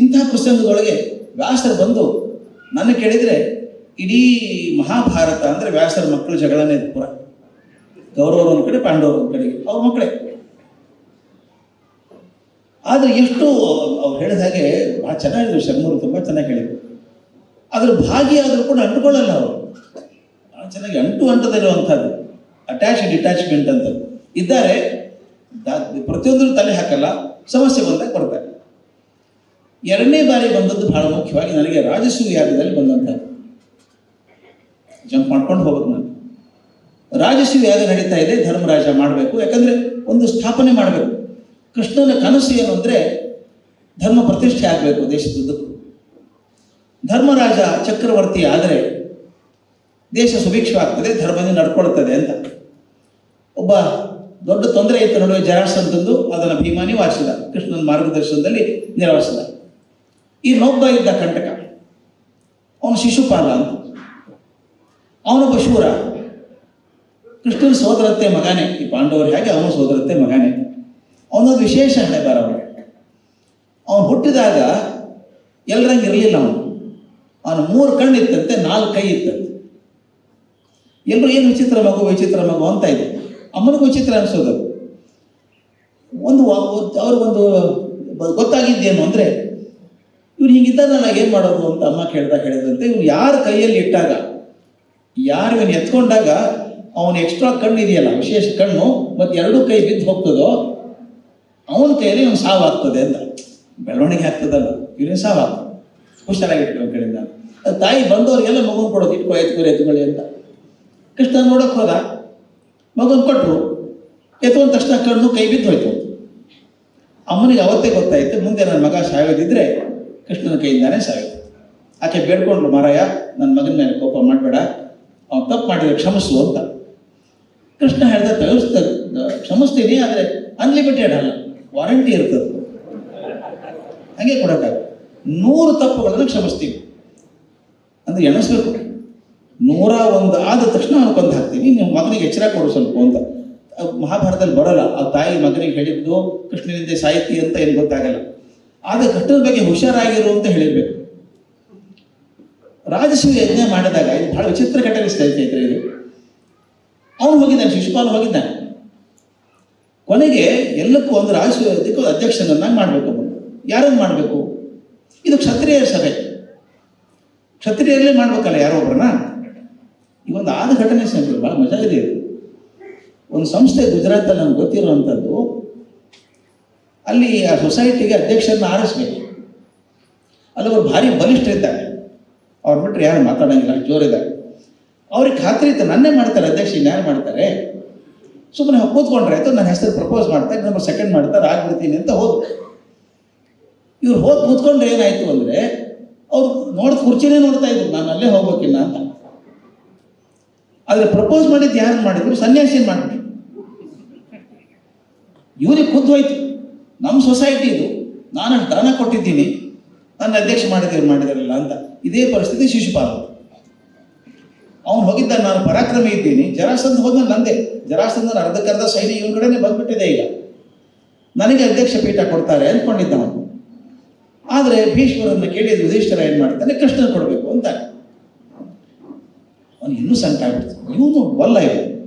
ಇಂಥ ಪ್ರಸಂಗದೊಳಗೆ ವ್ಯಾಸರು ಬಂದು ನನ್ನ ಕೇಳಿದರೆ, ಇಡೀ ಮಹಾಭಾರತ ಅಂದರೆ ವ್ಯಾಸರ ಮಕ್ಕಳ ಜಗಳನೇ ಪುರ. ಕೌರವರು ಒಂದು ಕಡೆ, ಪಾಂಡವರು ಒಂದು ಕಡೆಗೆ, ಅವ್ರ ಮಕ್ಕಳೇ. ಆದರೆ ಎಷ್ಟು ಅವ್ರು ಹೇಳಿದ ಹಾಗೆ ಭಾಳ ಚೆನ್ನಾಗಿದ್ರು, ಶರ್ಮರು ತುಂಬ ಚೆನ್ನಾಗಿ ಹೇಳಿದ್ರು. ಅದ್ರ ಭಾಗಿಯಾದರೂ ಕೂಡ ಅಂಟುಕೊಳ್ಳಲ್ಲ ಅವರು. ಚೆನ್ನಾಗಿ ಅಂಟು ಅಂಟದಿರುವಂಥದ್ದು ಅಟ್ಯಾಚ್ ಡಿಟ್ಯಾಚ್ಮೆಂಟ್ ಅಂತ ಇದ್ದಾರೆ ಪ್ರತಿಯೊಂದರೂ ತಲೆ ಹಾಕಲ್ಲ, ಸಮಸ್ಯೆ ಬಂದಾಗ ಬರ್ತಾರೆ. ಎರಡನೇ ಬಾರಿ ಬಂದದ್ದು ಬಹಳ ಮುಖ್ಯವಾಗಿ ನನಗೆ ರಾಜಸೂಯ ಯಾಗದಲ್ಲಿ ಬಂದಂಥದ್ದು. ಜಂಪ್ ಮಾಡ್ಕೊಂಡು ಹೋಗೋದು ನಾನು. ರಾಜಸೂಯ ಯಾಗ ನಡೀತಾ ಇದೆ, ಧರ್ಮರಾಜ ಮಾಡಬೇಕು. ಯಾಕಂದ್ರೆ ಒಂದು ಸ್ಥಾಪನೆ ಮಾಡಬೇಕು. ಕೃಷ್ಣನ ಕನಸು ಏನು ಅಂದರೆ ಧರ್ಮ ಪ್ರತಿಷ್ಠೆ ಆಗಬೇಕು ದೇಶದುದ್ದಕ್ಕೂ. ಧರ್ಮರಾಜ ಚಕ್ರವರ್ತಿ ಆದರೆ ದೇಶ ಸುಭಿಕ್ಷವಾಗ್ತದೆ ಧರ್ಮದಿಂದ ನಡ್ಕೊಳ್ತದೆ ಅಂತ. ಒಬ್ಬ ದೊಡ್ಡ ತೊಂದರೆ ಇತ್ತು ನಡುವೆ ಜರಾಸಂತಂದು ಅದನ್ನು ಭೀಮಾನಿ ವಾಸಿಸಿದ. ಕೃಷ್ಣನ ಮಾರ್ಗದರ್ಶನದಲ್ಲಿ ನೆರವೇರಿಸಿದ. ಇನ್ನೊಬ್ಬ ಇದ್ದ ಕಂಟಕ. ಅವನು ಶಿಶುಪಾಲ ಅಂತ ಅವನೊಬ್ಬ ಶೂರ. ಕೃಷ್ಣನ ಸೋದರತ್ತೆ ಮಗನೇ. ಈ ಪಾಂಡವರು ಹೇಗೆ ಅವನು ಸೋದರತ್ತೆ ಮಗನೇ? ಅವನೊಂದು ವಿಶೇಷ ಹಣೆ ಬರ ಅವನು ಹುಟ್ಟಿದಾಗ ಎಲ್ಲರಂಗೆ ಇರಲಿಲ್ಲ ಅವನು. ಅವನು ಮೂರು ಕಣ್ಣು ಇತ್ತಂತೆ, ನಾಲ್ಕು ಕೈ ಇತ್ತಂತೆ. ಎಲ್ಲರೂ ಏನು ವಿಚಿತ್ರ ಮಗು ವಿಚಿತ್ರ ಮಗು ಅಂತ ಇದೆ. ಅಮ್ಮನಿಗೂ ವಿಚಿತ್ರ ಅನಿಸೋದು ಒಂದು ಅವ್ರಿಗೊಂದು ಗೊತ್ತಾಗಿದ್ದೇನು ಅಂದರೆ ಇವ್ರು ನಾನು ಏನು ಮಾಡೋದು ಅಂತ ಅಮ್ಮ ಕೇಳ್ದ ಹೇಳಿದಂತೆ ಇವ್ನು ಯಾರ ಕೈಯಲ್ಲಿ ಇಟ್ಟಾಗ, ಯಾರು ಇವನು ಎತ್ಕೊಂಡಾಗ ಅವನ ಎಕ್ಸ್ಟ್ರಾ ಕಣ್ಣು ಇದೆಯಲ್ಲ, ವಿಶೇಷ ಕಣ್ಣು, ಮತ್ತು ಎರಡೂ ಕೈ ಬಿದ್ದು ಹೋಗ್ತದೋ, ಅವನ ಕೈಯಲ್ಲಿ ಇವನು ಸಾವಾಗ್ತದೆ ಅಂತ. ಬೆಳವಣಿಗೆ ಆಗ್ತದಲ್ಲ, ಇವನಿಗೆ ಸಾವಾಗ್ತದೆ ಹುಷಾರಾಗಿಟ್ಟು ಅವನ ಕಡೆಯಿಂದ ತಾಯಿ ಬಂದವರಿಗೆಲ್ಲ ಮಗುನ ಕೊಡೋದು, ಇಟ್ಕೋ ಎತ್ಕೊಳ್ಳಿ ಎತ್ಕೊಳ್ಳಿ ಅಂತ. ಕೃಷ್ಣ ನೋಡೋಕೆ ಹೋದ, ಮಗನ ಕೊಟ್ಟರು ಎತ್ಕೊಂಡ ತಕ್ಷಣ ಕಣ್ಣು ಕೈ ಬಿದ್ದು ಹೋಯ್ತು. ಅಮ್ಮನಿಗೆ ಅವತ್ತೇ ಗೊತ್ತಾಯ್ತು, ಮುಂದೆ ನನ್ನ ಮಗ ಸಾಯೋದಿದ್ರೆ ಕೃಷ್ಣನ ಕೈಯಿಂದಾನೇ ಸಾಯೋದು. ಆಕೆ ಬೇಡ್ಕೊಂಡ್ರು, ಮಾರಾಯ ನನ್ನ ಮಗನ ಮೇಲೆ ಕೋಪ ಮಾಡಬೇಡ. ಅವ್ನು ತಪ್ಪು ಮಾಡಿದ್ರೆ ಕ್ಷಮಿಸು ಅಂತ. ಕೃಷ್ಣ ಹೇಳಿದ ತಗಿಸ್ತದೆ ಕ್ಷಮಿಸ್ತೀನಿ, ಆದರೆ ಅನ್ಲಿಮಿಟೆಡ್ ಅಲ್ಲ ವಾರಂಟಿ ಇರ್ತದೆ. ಹಾಗೆ ಕೊಡೋಕ್ಕಾಗ ನೂರು ತಪ್ಪುಗಳನ್ನು ಕ್ಷಮಿಸ್ತೀವಿ ಅಂದ್ರೆ ಎಣಸ್ಬೇಕು. ನೂರ ಒಂದು ಆದ ತಕ್ಷಣ ಕೊಂದು ಹಾಕ್ತೀನಿ. ನಿಮ್ಮ ಮಗನಿಗೆ ಎಚ್ಚರ ಕೊಡು ಸ್ವಲ್ಪ ಅಂತ. ಮಹಾಭಾರತದಲ್ಲಿ ಬರೋಲ್ಲ. ಆ ತಾಯಿ ಮಗನಿಗೆ ಹೇಳಿದ್ದು, ಕೃಷ್ಣನಿಂದ ಸಾಹಿತಿ ಅಂತ ಏನು ಗೊತ್ತಾಗಲ್ಲ. ಆದರೆ ಘಟ್ಟದ ಬಗ್ಗೆ ಹುಷಾರಾಗಿರು ಅಂತ ಹೇಳಿರ್ಬೇಕು. ರಾಜಸೂಯ ಯಜ್ಞ ಮಾಡಿದಾಗ, ಇದು ಬಹಳ ವಿಚಿತ್ರ ಘಟನೆ ಸ್ನೇಹಿತರೆ ಇದು. ಅವನು ಹೋಗಿದ್ದಾನೆ, ಶಿಶುಪಾಲ ಹೋಗಿದ್ದಾನೆ. ಕೊನೆಗೆ ಎಲ್ಲಕ್ಕೂ ಒಂದು ರಾಜಸೂಯ ಇದಕ್ಕೂ ಅಧ್ಯಕ್ಷನನ್ನಾಗಿ ಮಾಡಬೇಕು ಅವನು. ಯಾರನ್ನು ಮಾಡಬೇಕು? ಇದು ಕ್ಷತ್ರಿಯರ ಸಭೆ. ಕ್ಷತ್ರಿಯರಲ್ಲೇ ಮಾಡ್ಬೇಕಲ್ಲ ಯಾರೋ ಒಬ್ಬರನ್ನ ಈ ಒಂದು ಆದ ಘಟನೆ ಸ್ನೇಹಿತರೆ, ಬಹಳ ಮಜಾ ಇದೆ. ಒಂದು ಸಂಸ್ಥೆ ಗುಜರಾತಲ್ಲಿ ನಮ್ಗೆ ಗೊತ್ತಿರುವಂಥದ್ದು ಅಲ್ಲಿ ಆ ಸೊಸೈಟಿಗೆ ಅಧ್ಯಕ್ಷರನ್ನ ಆರಿಸ್ಬೇಕು. ಅಲ್ಲಿ ಅವ್ರು ಭಾರಿ ಬಲಿಷ್ಠ ಇದ್ದಾರೆ ಅವ್ರು ಬಿಟ್ಟರೆ ಯಾರು ಮಾತಾಡೋಂಗಿಲ್ಲ, ಜೋರಿದ್ದಾರೆ. ಅವ್ರಿಗೆ ಖಾತ್ರಿ ಇತ್ತು ನನ್ನೇ ಮಾಡ್ತಾರೆ, ಅಧ್ಯಕ್ಷ ಇನ್ಯಾರು ಮಾಡ್ತಾರೆ? ಸುಮ್ಮನೆ ಕೂತ್ಕೊಂಡ್ರೆ ಆಯಿತು, ನನ್ನ ಹೆಸರು ಪ್ರಪೋಸ್ ಮಾಡ್ತಾರೆ ನಂಬರ್ ಸೆಕೆಂಡ್ ಮಾಡ್ತಾರೆ, ಆಗ್ಬಿಡ್ತೀನಿ ಅಂತ ಹೋದ್ರು. ಇವ್ರು ಹೋಗಿ ಕೂತ್ಕೊಂಡ್ರೆ ಏನಾಯಿತು ಅಂದರೆ, ಅವ್ರು ನೋಡಿದ ಕುರ್ಚಿನೇ ನೋಡ್ತಾ ಇದ್ರು, ನಾನು ಅಲ್ಲೇ ಹೋಗ್ಬೇಕಿನ್ನ ಅಂತ. ಆದರೆ ಪ್ರಪೋಸ್ ಮಾಡಿದ್ದು ಯಾರು ಮಾಡಿದ್ರು ಸನ್ಯಾಸಿನ ಮಾಡಿದ್ರು. ಇವ್ರಿಗೆ ಖುದ್ದು ಹೋಯ್ತು. ನಮ್ಮ ಸೊಸೈಟಿ ಇದು. ನಾನು ದಾನ ಕೊಟ್ಟಿದ್ದೀನಿ. ನನ್ನ ಅಧ್ಯಕ್ಷ ಮಾಡಿದ್ರು ಮಾಡಿದಾರಲ್ಲ ಅಂತ. ಇದೇ ಪರಿಸ್ಥಿತಿ ಶಿಶುಪಾಲ ಅವನು ಹೋಗಿದ್ದ ನಾನು ಪರಾಕ್ರಮಿ ಇದ್ದೀನಿ. ಜರಾಸಂದ್ ಹೋದ ನಂದೆ. ಜರಾಸಂಧನ ಅರ್ಧಕ್ಕರ್ಧ ಸೈನ್ಯ ಇವನ ಕಡೆನೇ ಬಂದ್ಬಿಟ್ಟಿದೆ ಈಗ. ನನಗೆ ಅಧ್ಯಕ್ಷ ಪೀಠ ಕೊಡ್ತಾರೆ ಅಂದ್ಕೊಂಡಿದ್ದ ಅವನು. ಆದರೆ ಭೀಷ್ಮರನ್ನು ಕೇಳಿ ಯುಧಿಷ್ಠರ ಏನು ಮಾಡ್ತಾನೆ? ಕೃಷ್ಣ ಕೊಡಬೇಕು ಅಂತ. ಅವನು ಇನ್ನೂ ಸಂಕಟ ಆಗ್ಬಿಡ್ತು. ಇವನು ಬಲ್ಲ ಇವನು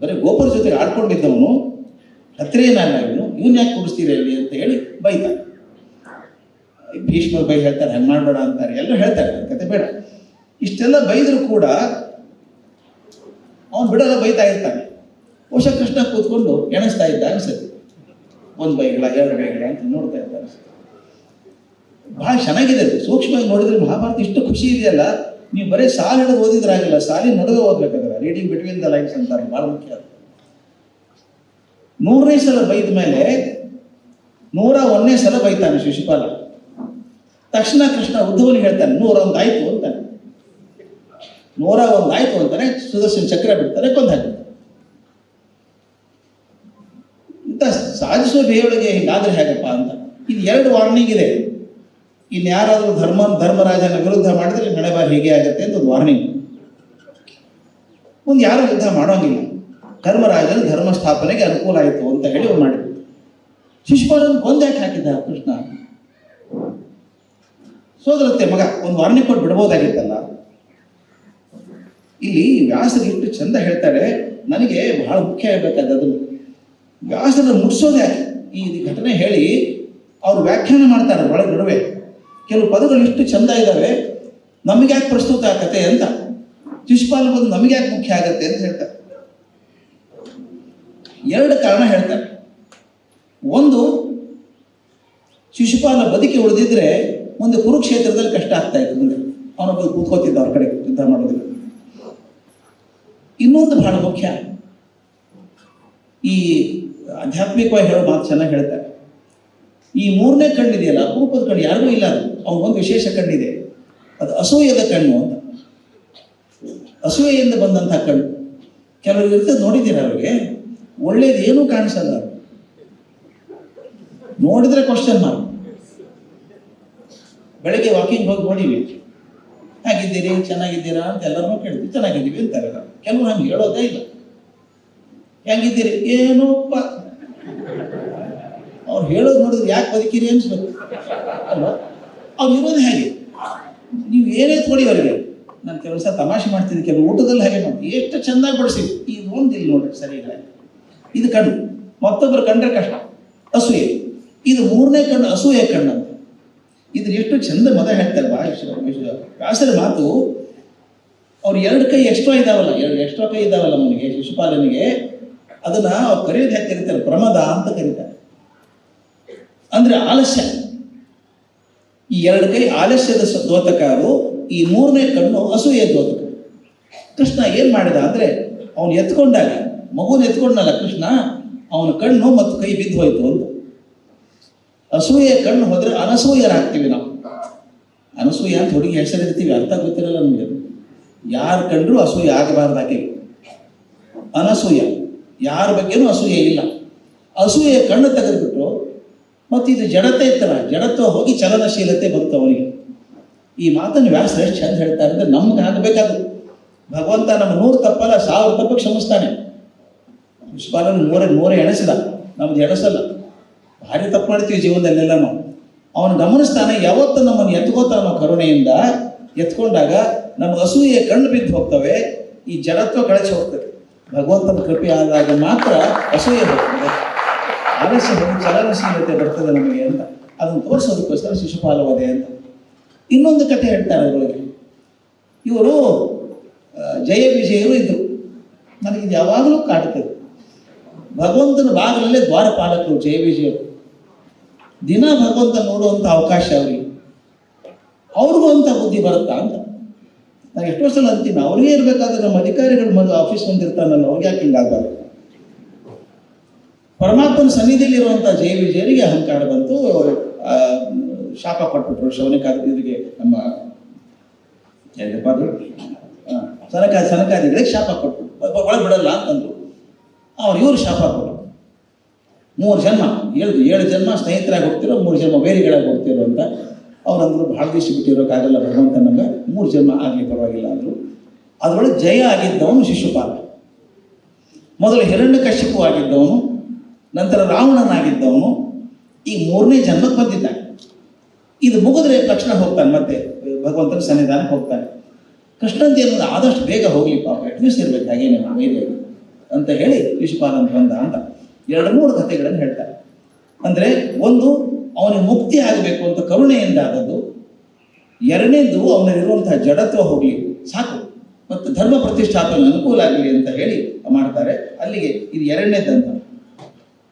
ಬರೀ ಗೋಪುರ ಜೊತೆಗೆ ಆಡ್ಕೊಂಡಿದ್ದವನು. ಹತ್ತಿರೇನಲ್ಲ ಇವನು. ಇವನ್ ಯಾಕೆ ಕುಡಿಸ್ತೀರಿ ಅಲ್ಲಿ ಅಂತ ಹೇಳಿ ಬೈತಾರೆ. ಭೀಷ್ಮರು ಬೈ ಹೇಳ್ತಾರೆ, ಹಂಗೆ ಮಾಡಬೇಡ ಅಂತಾರೆ, ಎಲ್ಲ ಹೇಳ್ತಾರೆ ಕತೆ ಬೇಡ. ಇಷ್ಟೆಲ್ಲ ಬೈದರೂ ಕೂಡ ಅವನು ಬಿಡಲ್ಲ, ಬೈತಾ ಇರ್ತಾನೆ. ಬಹುಶಃ ಕೃಷ್ಣ ಕೂತ್ಕೊಂಡು ಎಣಿಸ್ತಾ ಇದ್ದ ಅನ್ಸುತ್ತೆ. ಒಂದು ಬೈಗಳ, ಎರಡು ಬೈಗಳ ಅಂತ ನೋಡ್ತಾ ಇರ್ತಾನೆ ಬಹಳ ಚೆನ್ನಾಗಿದೆ ಅದು. ಸೂಕ್ಷ್ಮವಾಗಿ ನೋಡಿದ್ರೆ ಮಹಾಭಾರತ ಇಷ್ಟು ಖುಷಿ ಇದೆಯಲ್ಲ, ನೀವು ಬರೀ ಸಾಲ ಹಿಡಿದು ಆಗಿಲ್ಲ ಶಾಲೆ ನಡುವೆ ಓದ್ಬೇಕಾದ್ರೆ ರೀಡಿಂಗ್ ಬಿಟ್ವೀನ್ ದ ಲೈನ್ಸ್ ಅಂತಾರೆ, ಬಹಳ ಮುಖ್ಯ ಅದು. ನೂರನೇ ಸಲ ಬೈದ ಮೇಲೆ ನೂರ ಒಂದನೇ ಸಲ ಬೈತಾನೆ ಶಿಶುಪಾಲ. ತಕ್ಷಣ ಕೃಷ್ಣ ಉದ್ಧವನಿಗೆ ಹೇಳ್ತಾನೆ, ನೂರ ಒಂದು ಆಯ್ತು ಅಂತಾನೆ. ನೂರ ಒಂದಾಯ್ತು ಅಂತಾನೆ ಸುದರ್ಶನ ಚಕ್ರ ಬಿಡ್ತಾರೆ ಕೊಂದ ಹಾಕ್ತಾರೆ ಇಂಥ ಸಾಧಿಸುವ ಬೇಯೊಳಗೆ ಹಿಂಗಾದ್ರೆ ಹೇಗಪ್ಪ ಅಂತ. ಇದು ಎರಡು ವಾರ್ನಿಂಗ್ ಇದೆ. ಇನ್ಯಾರಾದರೂ ಧರ್ಮ ಧರ್ಮರಾಜನ ವಿರುದ್ಧ ಮಾಡಿದ್ರೆ ನಡೆಬಾರ ಬಾರಿ ಹೀಗೆ ಆಗುತ್ತೆ ಅಂತ ಒಂದು ವಾರ್ನಿಂಗ್. ಮುಂದೆ ಯಾರು ಯುದ್ಧ ಮಾಡೋಂಗಿಲ್ಲ. ಧರ್ಮರಾಜನ ಧರ್ಮ ಸ್ಥಾಪನೆಗೆ ಅನುಕೂಲ ಆಯಿತು ಅಂತ ಹೇಳಿ ಅವ್ರು ಮಾಡಿದ್ರು. ಶಿಶುಪಾಲನ ಕೊಂದ್ಯಾಕೆ ಹಾಕಿದ್ದ ಕೃಷ್ಣ? ಸೋದರತ್ತೆ ಮಗ, ಒಂದು ವಾರ್ನಿಂಗ್ ಕೊಟ್ಟು ಬಿಡ್ಬೋದಾಗಿತ್ತಲ್ಲ? ಇಲ್ಲಿ ವ್ಯಾಸರು ಇಷ್ಟು ಚಂದ ಹೇಳ್ತಾರೆ, ನನಗೆ ಬಹಳ ಮುಖ್ಯ ಆಗಬೇಕಾದದ್ದು ವ್ಯಾಸನ ಮುಟ್ಸೋದೇ ಈ ಘಟನೆ ಹೇಳಿ ಅವ್ರು ವ್ಯಾಖ್ಯಾನ ಮಾಡ್ತಾರೆ ಒಳಗೆ ನಡುವೆ. ಕೆಲವು ಪದಗಳು ಇಷ್ಟು ಚಂದ ಇದ್ದಾವೆ ನಮಗೆ ಯಾಕೆ ಪ್ರಸ್ತುತ ಆಗತ್ತೆ ಅಂತ. ಶಿಶುಪಾಲ ಬಂದು ನಮಗೆ ಯಾಕೆ ಮುಖ್ಯ ಆಗತ್ತೆ ಅಂತ ಹೇಳ್ತಾರೆ. ಎರಡು ಕಾರಣ ಹೇಳ್ತಾರೆ. ಒಂದು ಶಿಶುಪಾಲ ಬದುಕಿ ಉಳಿದಿದ್ರೆ ಮುಂದೆ ಕುರುಕ್ಷೇತ್ರದಲ್ಲಿ ಕಷ್ಟ ಆಗ್ತಾ ಇತ್ತು ಮುಂದೆ ಅವನೊಬ್ಬ ಕೂತ್ಕೋತಿದ್ದ ಅವ್ರ ಕಡೆ ಯುದ್ಧ ಮಾಡೋದಿಲ್ಲ ಇನ್ನೊಂದು ಬಹಳ ಮುಖ್ಯ. ಈ ಆಧ್ಯಾತ್ಮಿಕವಾಗಿ ಹೇಳೋ ಮಾತು ಚೆನ್ನಾಗಿ ಹೇಳ್ತಾರೆ. ಈ ಮೂರನೇ ಕಣ್ಣಿದೆಯಲ್ಲ, ಅಪರೂಪದ ಕಣ್ಣು, ಯಾರಿಗೂ ಇಲ್ಲ ಅವನಿಗೊಂದು ವಿಶೇಷ ಕಣ್ಣಿದೆ. ಅದು ಅಸೂಯದ ಕಣ್ಣು ಅಂತ. ಅಸೂಯೆಯಿಂದ ಬಂದಂತಹ ಕಣ್ಣು. ಕೆಲವರು ಇರ್ತದೆ, ನೋಡಿದ್ದೀರ ಅವ್ರಿಗೆ? ಒಳ್ಳೇದು ಏನೂ ಕಾಣಿಸಲ್ಲ. ನೋಡಿದ್ರೆ ಕ್ವಶನ್ ಮಾರ್ಕ್ ಬೆಳಗ್ಗೆ ವಾಕಿಂಗ್ ಹೋಗಿ ನೋಡಿವಿ ಹೇಗಿದ್ದೀರಿ? ಚೆನ್ನಾಗಿದ್ದೀರಾ ಅಂತ ಎಲ್ಲರನ್ನೂ ಕೇಳಿದ್ವಿ. ಚೆನ್ನಾಗಿದ್ದೀವಿ ಅಂತಾರೆ ಕೆಲವು ಹಂಗೆ ಹೇಳೋದೇ ಇಲ್ಲ. ಹೆಂಗಿದ್ದೀರಿ? ಏನೋಪ್ಪ. ಅವ್ರು ಹೇಳೋದು ನೋಡಿದ್ರೆ ಯಾಕೆ ಬದುಕಿರಿ ಅನ್ಸ್ಬೇಕು. ಅಲ್ವಾ? ಅವ್ರು ಇರೋದು ಹೇಗೆ? ನೀವು ಏನೇ ತೋಡಿ ಅವರಿಗೆ. ನಾನು ಕೆಲವು ಸಹ ತಮಾಷೆ ಮಾಡ್ತಿದ್ದೆ. ಕೆಲವು ಊಟದಲ್ಲಿ ಹಾಗೆ ಮಾಡಿ ಎಷ್ಟು ಚೆಂದಾಗಿ ಬಡಿಸಿದ್ವಿ ಈ ಒಂದು ಇಲ್ಲಿ ನೋಡ್ರಿ ಸರಿ ಇಲ್ಲ ಇದು ಕಣ್ಣು. ಮತ್ತೊಬ್ಬರು ಕಂಡ್ರೆ ಕಷ್ಟ, ಅಸೂಯೆ. ಇದು ಮೂರನೇ ಕಣ್ಣು, ಅಸೂಯೆ ಕಣ್ಣು ಅಂತ. ಇದ್ರ ಎಷ್ಟು ಚಂದ ಮದ ಹೇಳ್ತಾರೆ ಬಾ ವ್ಯಾಸರ ಮಾತು, ಅವ್ರು ಎರಡು ಕೈ ಎಕ್ಸ್ಟ್ರಾ ಇದಾವಲ್ಲ, ಎರಡು ಎಕ್ಸ್ಟ್ರಾ ಕೈ ಇದಾವಲ್ಲ ನಮಗೆ ಶಿಶುಪಾಲನಿಗೆ. ಅದನ್ನ ಅವ್ರು ಕರೆಯೋದು ಹೇಗೆ ಕರೀತಾರೆ ಪ್ರಮದ ಅಂತ ಕರೀತಾರೆ. ಅಂದ್ರೆ ಆಲಸ್ಯ. ಈ ಎರಡು ಕೈ ಆಲಸ್ಯದ ಅದು ಈ ಮೂರನೇ ಕಣ್ಣು ಅಸೂಯೆ ದ್ಯೋತಕ. ಕೃಷ್ಣ ಏನ್ ಮಾಡಿದ ಅಂದ್ರೆ, ಅವನು ಎತ್ಕೊಂಡಾಗ ಮಗುನ ಎತ್ಕೊಂಡಲ್ಲ ಕೃಷ್ಣ? ಅವನ ಕಣ್ಣು ಮತ್ತು ಕೈ ಬಿದ್ದು ಹೋಯ್ತು ಅಂತ. ಅಸೂಯೆ ಕಣ್ಣು ಹೋದ್ರೆ ಅನಸೂಯರಾಗ್ತೀವಿ ನಾವು. ಅನಸೂಯ ಅಂತ ಹುಡುಗಿ ಹೆಸರಿರ್ತೀವಿ ಅರ್ಥ ಗೊತ್ತಿರಲ್ಲ ನಮಗೆ. ಯಾರು ಕಂಡ್ರು ಅಸೂಯ ಆಗಬಾರ್ದು ಆಕೆ ಅನಸೂಯ. ಯಾರ ಬಗ್ಗೆನೂ ಅಸೂಯೆ ಇಲ್ಲ. ಅಸೂಯೆ ಕಣ್ಣು ತೆಗೆದುಬಿಟ್ಟು ಮತ್ತು ಇದು ಜಡತೆ ಇತ್ತಲ್ಲ, ಜಡತ್ವ ಹೋಗಿ ಚಲನಶೀಲತೆ ಬಂತು ಅವನಿಗೆ. ಈ ಮಾತನ್ನು ವ್ಯಾಸ ಎಷ್ಟು ಚಂದ ಹೇಳ್ತಾರೆ ಅಂದ್ರೆ ನಮ್ಗೆ ಆಗಬೇಕಾದ್ರು ಭಗವಂತ ನಮ್ಮ ನೂರು ತಪ್ಪಲ್ಲ ಸಾವಿರ ತಪ್ಪು ಕ್ಷಮಿಸ್ತಾನೆ. ವಿಶ್ವಪಾಲನ ಮೋರೆ ಮೋರೆ ಎಣಸಿದ. ನಮ್ದು ಎಣಸಲ್ಲ. ಭಾರಿ ತಪ್ಪು ಮಾಡ್ತೀವಿ ಜೀವನದಲ್ಲೆಲ್ಲ ನಾವು. ಅವನು ಗಮನಿಸ್ತಾನೆ ಯಾವತ್ತು ನಮ್ಮನ್ನು ಎತ್ಕೋತಾನೋ ಕರುಣೆಯಿಂದ ಎತ್ಕೊಂಡಾಗ ನಮ್ಮ ಅಸೂಯೆ ಕಣ್ಣು ಬಿದ್ದು ಹೋಗ್ತವೆ, ಈ ಜಡತ್ವ ಕಳಚಿ ಹೋಗ್ತದೆ. ಭಗವಂತನ ಕೃಪೆ ಆದಾಗ ಮಾತ್ರ ಅಸೂಯೆ ಹೋಗ್ತದೆ ಆಲಸ್ಯ ಚಲನಶೀಲತೆ ಬರ್ತದೆ ನಮಗೆ ಅಂತ. ಅದನ್ನು ತೋರಿಸೋದಕ್ಕೋಸ್ಕರ ಶಿಶುಪಾಲವಧೆ ಅಂತ. ಇನ್ನೊಂದು ಕಥೆ ಹೇಳ್ತಾರೆ ಅದರೊಳಗೆ. ಇವರು ಜಯ ವಿಜಯರು ಇದ್ರು. ನನಗಿದು ಯಾವಾಗಲೂ ಕಾಡುತ್ತದೆ ಭಗವಂತನ ಬಾಗಿಲಲ್ಲೇ ದ್ವಾರಪಾಲಕರು, ಜಯ ವಿಜಯರು. ದಿನ ಭಗವಂತ ನೋಡುವಂಥ ಅವಕಾಶ ಅವರಿಗೆ. ಅವ್ರಿಗೂ ಅಂತ ಬುದ್ಧಿ ಬರುತ್ತಾ ಅಂತ. ನಾನು ಎಷ್ಟೋ ಸಲ ಅಂತೀನಿ ಅವ್ರಿಗೆ ಇರಬೇಕಾದ್ರೆ ನಮ್ಮ ಅಧಿಕಾರಿಗಳು ಮೊದಲು ಆಫೀಸ್ ಬಂದಿರ್ತಾನಲ್ಲ ಅವ್ರಿಗೆ ಯಾಕೆ ಹಿಂಗಾಗಬಾರ್ದು? ಪರಮಾತ್ಮನ ಸನ್ನಿಧಿಯಲ್ಲಿ ಇರುವಂಥ ಜಯ ವಿಜಯರಿಗೆ ಅಹಂಕಾರ ಬಂತು ಶಾಪ ಕೊಟ್ಬಿಟ್ರು ಶವನಿಕಾದಿಗೆ ನಮ್ಮ ಸನಕ, ಸನಕಾದಿಗಳಿಗೆ ಶಾಪ ಕೊಟ್ಟು ಒಳಗೆ ಬಿಡಲ್ಲ ಅಂತಂದ್ರು. ಅವ್ರು ಇವರು ಶಾಪ ಕೊಟ್ಟರು. ಮೂರು ಜನ್ಮ, ಏಳು ಏಳು ಜನ್ಮ ಸ್ನೇಹಿತರಾಗಿ ಹೋಗ್ತಿರೋ, ಮೂರು ಜನ್ಮ ವೇರಿಗಳಾಗಿ ಹೋಗ್ತಿರೋ ಅಂತ ಅವ್ರಂದ್ರು ಭಾಳ ದಿವಸ ಬಿಟ್ಟಿರೋಕ್ಕಾಗಲ್ಲ ಭಗವಂತ ನಮಗೆ. ಮೂರು ಜನ್ಮ ಆಗಲಿ ಪರವಾಗಿಲ್ಲ ಅಂದರು. ಅದರೊಳಗೆ ಜಯ ಆಗಿದ್ದವನು ಶಿಶುಪಾಲ. ಮೊದಲು ಹಿರಣ್ಯಕಶಿಪು ಆಗಿದ್ದವನು, ನಂತರ ರಾವಣನಾಗಿದ್ದವನು, ಈ ಮೂರನೇ ಜನ್ಮಕ್ಕೆ ಬಂದಿದ್ದ ಇದು ಮುಗಿದ್ರೆ ತಕ್ಷಣ ಹೋಗ್ತಾನೆ ಮತ್ತೆ, ಭಗವಂತನ ಸನ್ನಿಧಾನಕ್ಕೆ ಹೋಗ್ತಾನೆ. ಕೃಷ್ಣನ್ ಜನ್ಮದ ಆದಷ್ಟು ಬೇಗ ಹೋಗ್ಲಿ ಪಾಪ ಅಟ್ಲೀಸ್ಟ್ ಇರ್ಬೇಕು ಹಾಗೇನೆ ಅಂತ ಹೇಳಿ ಅಂತ ಬಂದ ಅಂತ. ಎರಡು ಮೂರು ಕಥೆಗಳನ್ನು ಹೇಳ್ತಾರೆ. ಅಂದ್ರೆ ಒಂದು ಅವನಿಗೆ ಮುಕ್ತಿ ಆಗಬೇಕು ಅಂತ ಕರುಣೆಯಿಂದ ಆದದ್ದು, ಎರಡನೇದು ಅವನಲ್ಲಿರುವಂತಹ ಜಡತ್ವ ಹೋಗಲಿ, ಸಾಕು. ಮತ್ತು ಧರ್ಮ ಪ್ರತಿಷ್ಠಾಪನೆ ಅನುಕೂಲ ಆಗಲಿ ಅಂತ ಹೇಳಿ ಮಾಡ್ತಾರೆ. ಅಲ್ಲಿಗೆ ಇದು ಎರಡನೇದಂತ